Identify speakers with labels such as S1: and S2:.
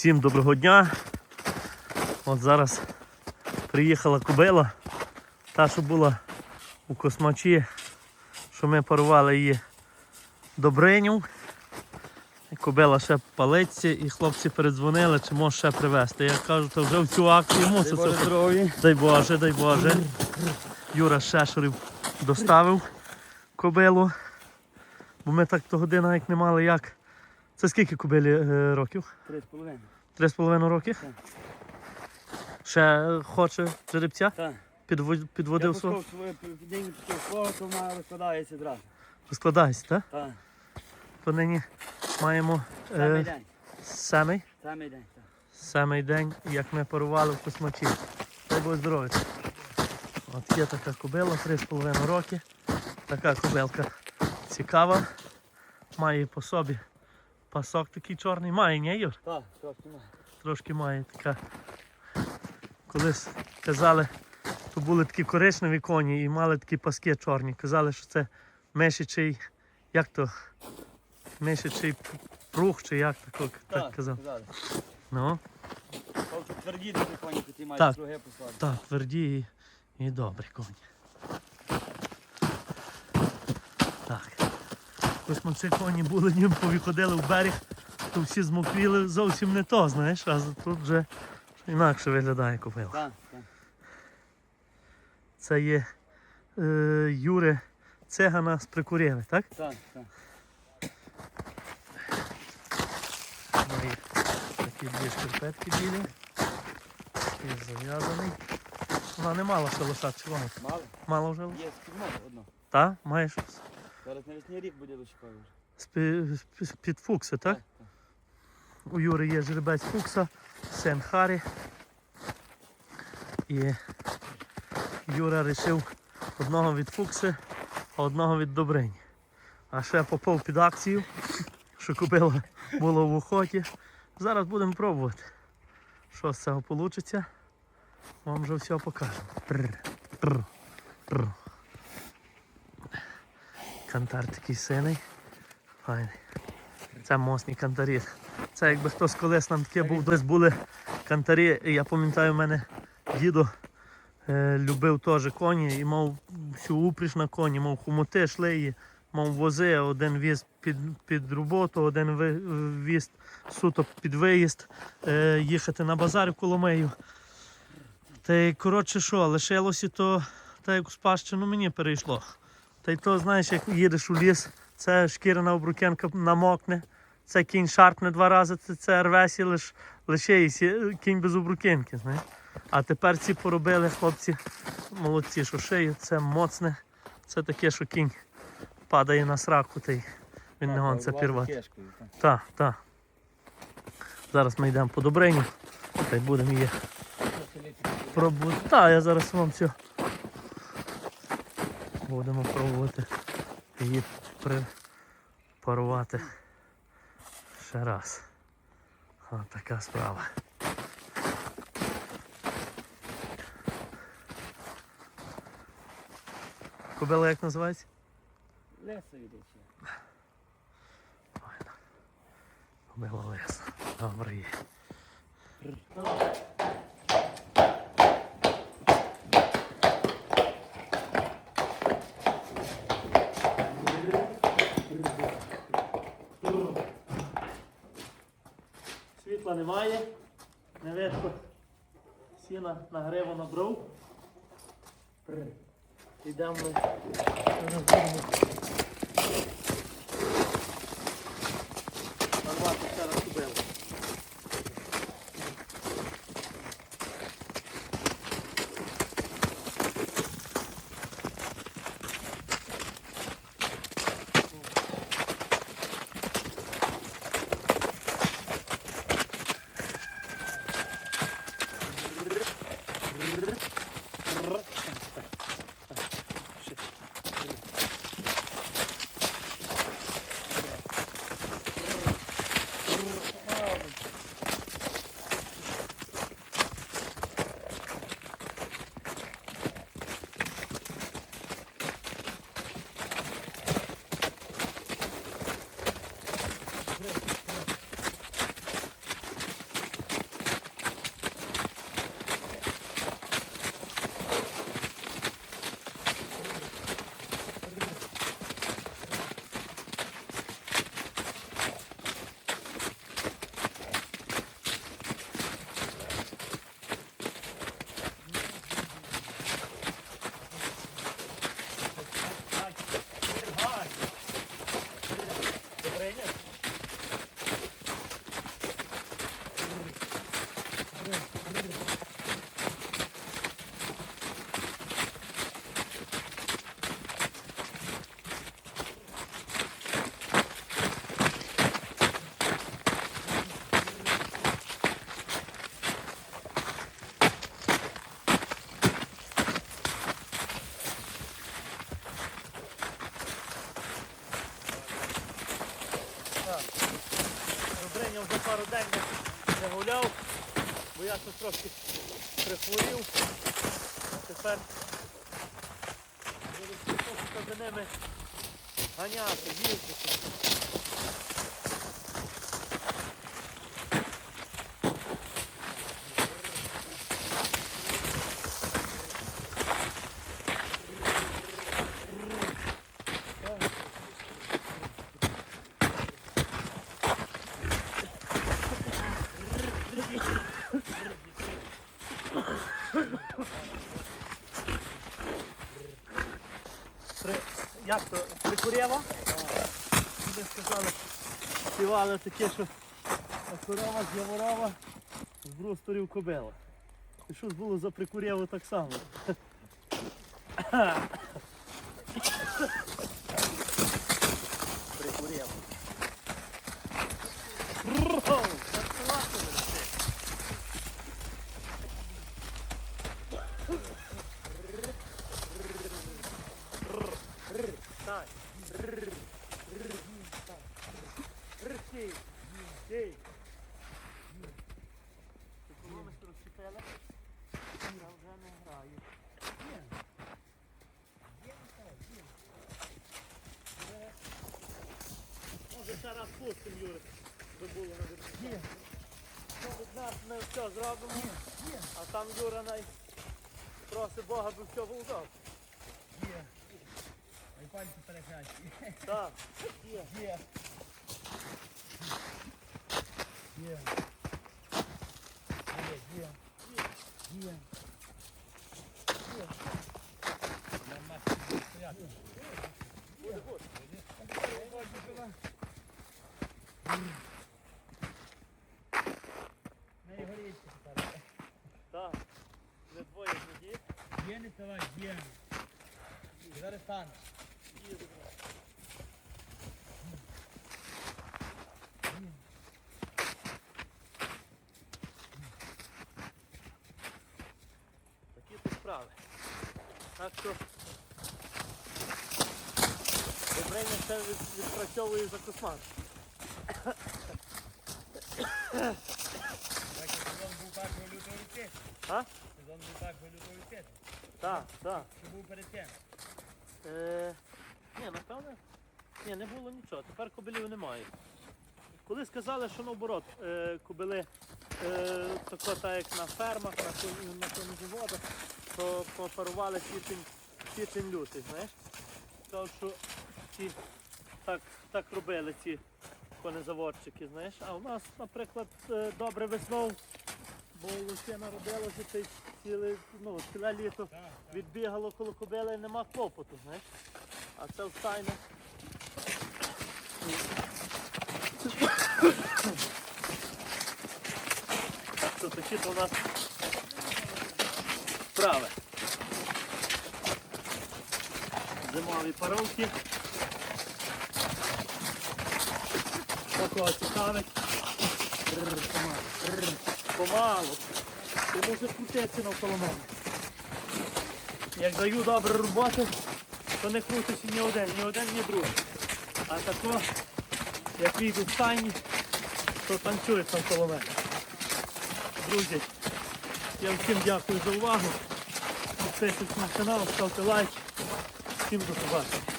S1: Всім доброго дня. От зараз приїхала кобила, та, що була у космачі, що ми парували її до бринів. Кобила ще палиться, і хлопці передзвонили, чи може ще привезти. Я кажу, то вже в цю акцію мусить.
S2: Здоров'я.
S1: Дай Боже, дай Боже. Юра Шешурів доставив кобилу. Бо ми так того година як не мали як. Це скільки кобилі е, років?
S2: Три з половиною.
S1: Три з половиною років?
S2: Так.
S1: Ще е, хоче жеребця?
S2: Так.
S1: Підво- Підводив
S2: Я
S1: свого?
S2: пускав своє пускав свого, то вона розкладається одразу.
S1: Розкладається, так?
S2: Так.
S1: То нині маємо
S2: Самий
S1: е,
S2: день.
S1: семий,
S2: Самий день. Так.
S1: семий день, як ми парували в космачі. Дай Бог здоров'я. От є така кобила, три з половиною роки. Така кобилка цікава. Має по собі пасок такий чорний. Має, ні, Юр?
S2: Так, трошки має.
S1: Трошки має така. Колись казали, то були такі коричневі коні і мали такі паски чорні. Казали, що це мишичий, як то? Мишичий прух, чи як так, так казав.
S2: сказали.
S1: Ну,
S2: Тобто тверді такі коні, які мають друге послати.
S1: так, тверді і, і добрі коні. Ось ми ці коні були, ніби повиходили в берег, то всі змокріли зовсім не то, знаєш, а тут вже інакше виглядає купила.
S2: Так, так.
S1: Це є е, Юри Цегана з Прикурєви, так?
S2: Так, так.
S1: Мої такі дві шкарпетки білі. І зав'язаний. Вона не мала ще лошад, чи вона?
S2: Мало?
S1: Мала вже?
S2: Є співмова одно.
S1: Та? Маєш
S2: Зараз навесні рік буде
S1: з- під фукси, так?
S2: так.
S1: У Юри є жеребець фукса, син Харі. І Юра вирішив одного від фукси, а одного від добрині. А ще попав під акцію, що купила було в охоті. Зараз будемо пробувати. Що з цього вийде. Вам вже все покажемо. Кантар такий синий. Файний. Це мосні кантарі. Це якби хтось колись нам таке був, десь були кантарі. Я пам'ятаю, в мене дідо е, любив теж коні і мав всю упріж на коні, мав хомути, шлеї, мав вози, один віз під, під роботу, один віз суто під виїзд, е, їхати на базар в Коломею. Та коротше що, лишилося то, та як у спадщину мені перейшло. Та й то, знаєш, як їдеш у ліс, це шкіряна обрукенка намокне, це кінь шарпне два рази, це, це рвесі лиш, лише і сі- кінь без обрукенки. Знаєш. А тепер ці поробили хлопці молодці, що шиють, це моцне, це таке, що кінь падає на сраку, та й він не гониться пірвати.
S2: Так.
S1: Так, так. Зараз ми йдемо по добрині, та й будемо її пробувати. Так, я зараз вам все. Будемо пробувати її припарувати ще раз. От така справа. Кобила як називається?
S2: Ще.
S1: Файно. Кобила леса. Добре є. Світла немає, не видно. Сіна на гриву набрав. Йдемо ми. Зараз будемо Нарвати ще раз. Пару день не- гуляв, бо я тут трошки прихворів. А тепер буду за ними ганяти, їздити. Як то? Прикурєва? Люди сказали, співали таке, що корова з Яворова з брусторів кобила. І що ж було за прикурєво так само? Прикурєва. Роу! Танцювати мене ти. Ей. Економіст розчепили. Я вже не граю. Може зараз пустим, Юрик, би було від нас ми все зробимо, а там Юра най просить Бога, би все було добре.
S2: Пальці перехрещі.
S1: Так, є.
S2: Є. Є. Є, є. Є. Не горіть тепер.
S1: Так. Не двоє тоді.
S2: Є не ставай, є. Зараз станеш.
S1: Такі то справи. Так що Добрення ще відпрацьовує за косман.
S2: Так, сезон був 1 лютого відкритий.
S1: А?
S2: Сезон був 1 лютого відкритий.
S1: Так, так.
S2: Що був перед тим?
S1: Е, ні, напевне. Ні, не було нічого. Тепер кобилів немає. Коли сказали, що наоборот, е, кобили е, тако, так як на фермах, на, на конезаводах, то попарували січень, січень лютий, знаєш? Сказав, що ці так, так робили ці конезаводчики, знаєш. А у нас, наприклад, е, добре весною, бо лосина родилася цей ціле, ну, ціле літо відбігало коло кобили і нема клопоту, знаєш. А це встайне. Що такі то у нас справи. Зимові паровки. Такого цікавить. Помалу. Ти може крутитися навколо мене. Як даю добре роботи, то не крутиться ні один, ні один, ні другий. А тако, як війду в стані, то танцює там коло мене. Друзі, я всім дякую за увагу. Підписуйтесь на канал, ставте лайк. Всім до побачення.